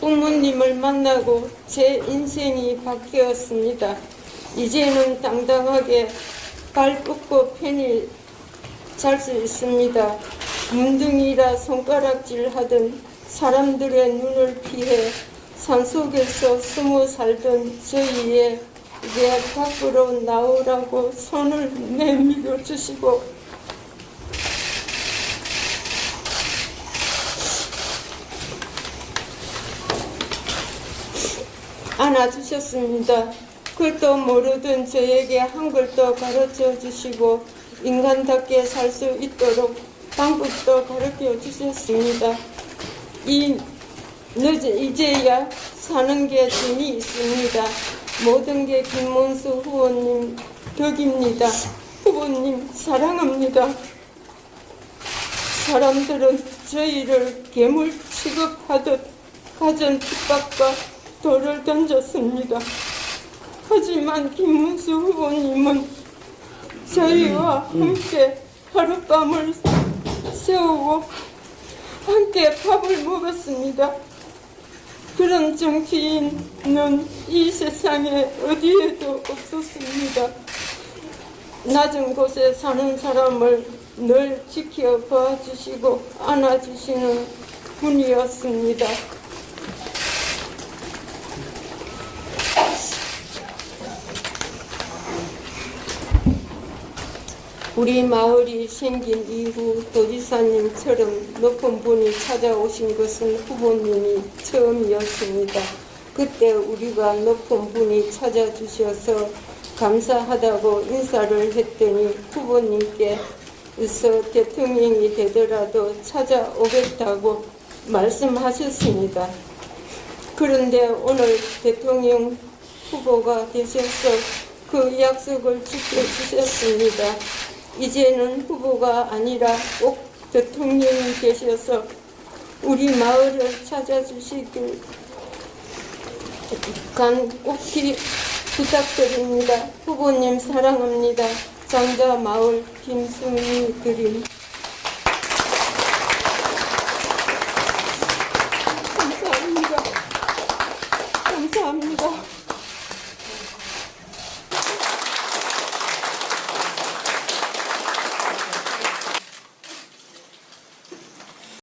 부모님을 만나고 제 인생이 바뀌었습니다. 이제는 당당하게 발 뻗고 편히 잘수 있습니다. 문둥이라 손가락질 하던 사람들의 눈을 피해 산속에서 숨어 살던 저희에게 밖으로 나오라고 손을 내밀어 주시고 안아주셨습니다. 글도 모르던 저에게 한글도 가르쳐 주시고 인간답게 살 수 있도록 방법도 가르쳐 주셨습니다. 이 늦, 이제야 사는 게 진이 있습니다. 모든 게 김문수 후보님 덕입니다. 후보님 사랑합니다. 사람들은 저희를 괴물 취급하듯 가전 핍박과 돌을 던졌습니다. 하지만 김문수 후보님은 저희와 함께 하룻밤을 세우고 함께 밥을 먹었습니다. 그런 정치인은 이 세상에 어디에도 없었습니다. 낮은 곳에 사는 사람을 늘 지켜봐 주시고 안아주시는 분이었습니다. 우리 마을이 생긴 이후 도지사님처럼 높은 분이 찾아오신 것은 후보님이 처음이었습니다. 그때 우리가 높은 분이 찾아주셔서 감사하다고 인사를 했더니 후보님께서 대통령이 되더라도 찾아오겠다고 말씀하셨습니다. 그런데 오늘 대통령 후보가 되셔서 그 약속을 지켜주셨습니다. 이제는 후보가 아니라 꼭 대통령이 되셔서 우리 마을을 찾아주시길 간곡히 부탁드립니다. 후보님 사랑합니다. 장자 마을 김승희 그림